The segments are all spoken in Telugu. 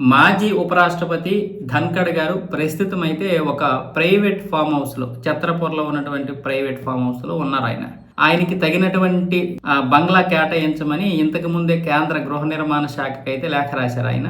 మాజీ ఉపరాష్ట్రపతి ధన్కడ్ గారు ప్రస్తుతం అయితే ఒక ప్రైవేట్ ఫామ్ హౌస్లో ఛత్రపూర్లో ఉన్నటువంటి ప్రైవేట్ ఫామ్ హౌస్లో ఉన్నారు ఆయన. ఆయనకి తగినటువంటి బంగ్లా కేటాయించమని ఇంతకు ముందే కేంద్ర గృహ నిర్మాణ శాఖకైతే అయితే లేఖ రాశారు ఆయన.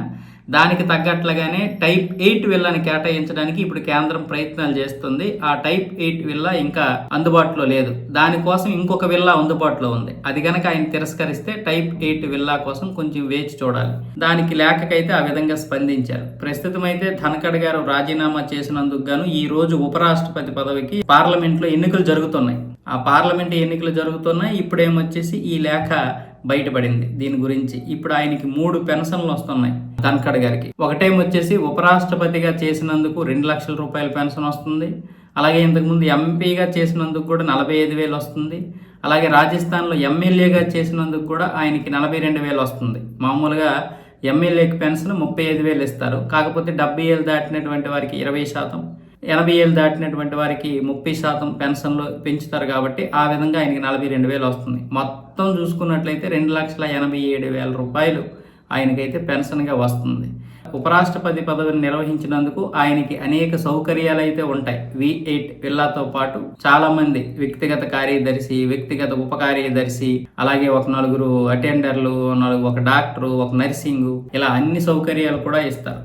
దానికి తగ్గట్లుగానే టైప్ ఎయిట్ విల్లాని కేటాయించడానికి ఇప్పుడు కేంద్రం ప్రయత్నాలు చేస్తుంది. ఆ టైప్ ఎయిట్ విల్లా ఇంకా అందుబాటులో లేదు. దానికోసం ఇంకొక విల్లా అందుబాటులో ఉంది. అది కనుక ఆయన తిరస్కరిస్తే టైప్ ఎయిట్ విల్లా కోసం కొంచెం వేచి చూడాలి. దానికి లేఖకైతే ఆ విధంగా స్పందించారు. ప్రస్తుతం అయితే ధనకడ్ గారు రాజీనామా చేసినందుకు గాను ఈ రోజు ఉపరాష్ట్రపతి పదవికి పార్లమెంట్లో ఎన్నికలు జరుగుతున్నాయి. ఆ పార్లమెంట్ ఎన్నికలు జరుగుతున్నాయి. ఇప్పుడేమొచ్చేసి ఈ లేఖ బయటపడింది దీని గురించి. ఇప్పుడు ఆయనకి మూడు పెన్షన్లు వస్తున్నాయి. ధన్ఖడ్ గారికి. ఒకటేమో వచ్చేసి ఉపరాష్ట్రపతిగా చేసినందుకు రెండు లక్షల రూపాయల పెన్షన్ వస్తుంది. అలాగే ఇంతకుముందు ఎంపీగా చేసినందుకు కూడా నలభై ఐదు వేలు వస్తుంది. అలాగే రాజస్థాన్లో ఎమ్మెల్యేగా చేసినందుకు కూడా ఆయనకి నలభై రెండు వేలు వస్తుంది. మామూలుగా ఎమ్మెల్యేకి పెన్షన్ ముప్పై ఐదు వేలు ఇస్తారు. కాకపోతే డెబ్బై ఏళ్ళు దాటినటువంటి వారికి ఇరవై శాతం ఎనభై ఏళ్ళు దాటినటువంటి వారికి ముప్పై శాతం పెన్షన్లు పెంచుతారు కాబట్టి ఆ విధంగా ఆయనకి నలభై రెండు వేలు వస్తుంది. మొత్తం చూసుకున్నట్లయితే రెండు లక్షల ఎనభై ఏడు వేల రూపాయలు ఆయనకైతే పెన్షన్గా వస్తుంది. ఉపరాష్ట్రపతి పదవిని నిర్వహించినందుకు ఆయనకి అనేక సౌకర్యాలు అయితే ఉంటాయి. వి ఎయిట్ విల్లాతో పాటు చాలా మంది వ్యక్తిగత కార్యదర్శి వ్యక్తిగత ఉప కార్యదర్శి అలాగే ఒక నలుగురు అటెండర్లు నలుగురు ఒక డాక్టరు ఒక నర్సింగ్ ఇలా అన్ని సౌకర్యాలు కూడా ఇస్తారు.